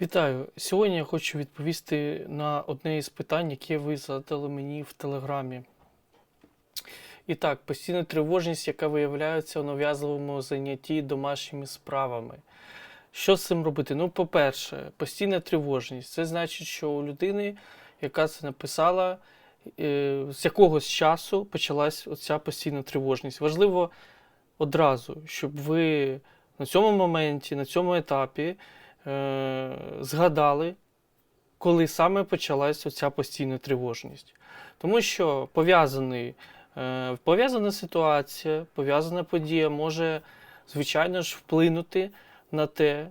Вітаю! Сьогодні я хочу відповісти на одне із питань, яке ви задали мені в Телеграмі. І так, постійна тривожність, яка виявляється у нав'язливому занятті домашніми справами. Що з цим робити? Ну, по-перше, постійна тривожність. Це значить, що у людини, яка це написала, е, з якогось часу почалась оця постійна тривожність. Важливо одразу, щоб ви на цьому моменті, на цьому етапі е, згадали, коли саме почалась оця постійна тривожність. Тому що пов'язаний, е, пов'язана ситуація, пов'язана подія може, звичайно ж, вплинути на те,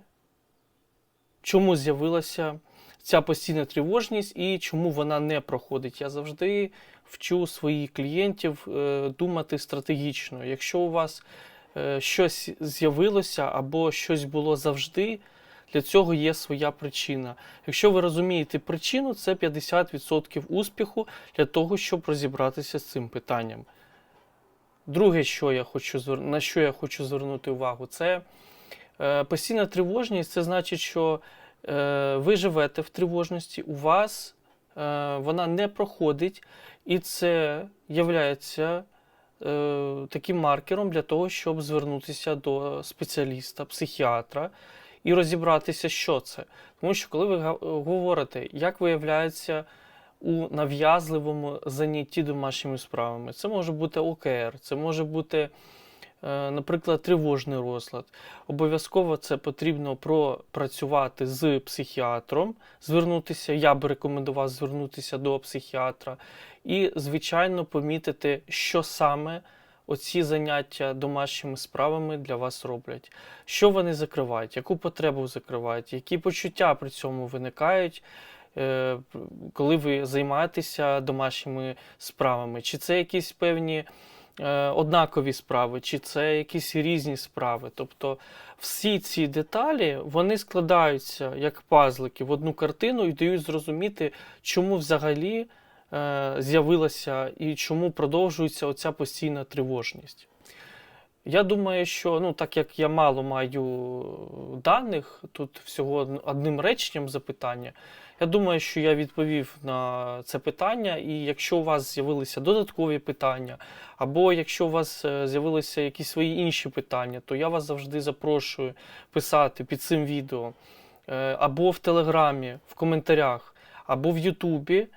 чому з'явилася ця постійна тривожність і чому вона не проходить. Я завжди вчу своїх клієнтів е, думати стратегічно. Якщо у вас щось з'явилося або щось було завжди, для цього є своя причина. Якщо ви розумієте причину, це 50% успіху для того, щоб розібратися з цим питанням. Друге, що я хочу, на що я хочу звернути увагу, це е, постійна тривожність. Це значить, що е, ви живете в тривожності, у вас е, вона не проходить, і це являється таким маркером для того, щоб звернутися до спеціаліста, психіатра і розібратися, що це. Тому що коли ви говорите, як виявляється у нав'язливому занятті домашніми справами, це може бути ОКР, це може бути, е, наприклад, тривожний розлад. Обов'язково це потрібно пропрацювати з психіатром, звернутися. Я би рекомендував звернутися до психіатра і, звичайно, помітити, що саме оці заняття домашніми справами для вас роблять. Що вони закривають, яку потребу закривають, які почуття при цьому виникають, е, коли ви займаєтеся домашніми справами? Чи це якісь певні е, однакові справи, чи це якісь різні справи? Тобто всі ці деталі вони складаються як пазлики в одну картину і дають зрозуміти, чому взагалі з'явилася і чому продовжується оця постійна тривожність. Я думаю, що ну, так як я мало маю даних, тут всього одним реченням запитання, я думаю, що я відповів на це питання, і якщо у вас з'явилися додаткові питання, або якщо у вас е, з'явилися якісь свої інші питання, то я вас завжди запрошую писати під цим відео е, або в Телеграмі, в коментарях, або в Ютубі, е,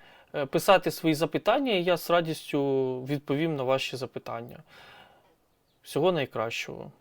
писати свої запитання, і я з радістю відповім на ваші запитання. Всього найкращого.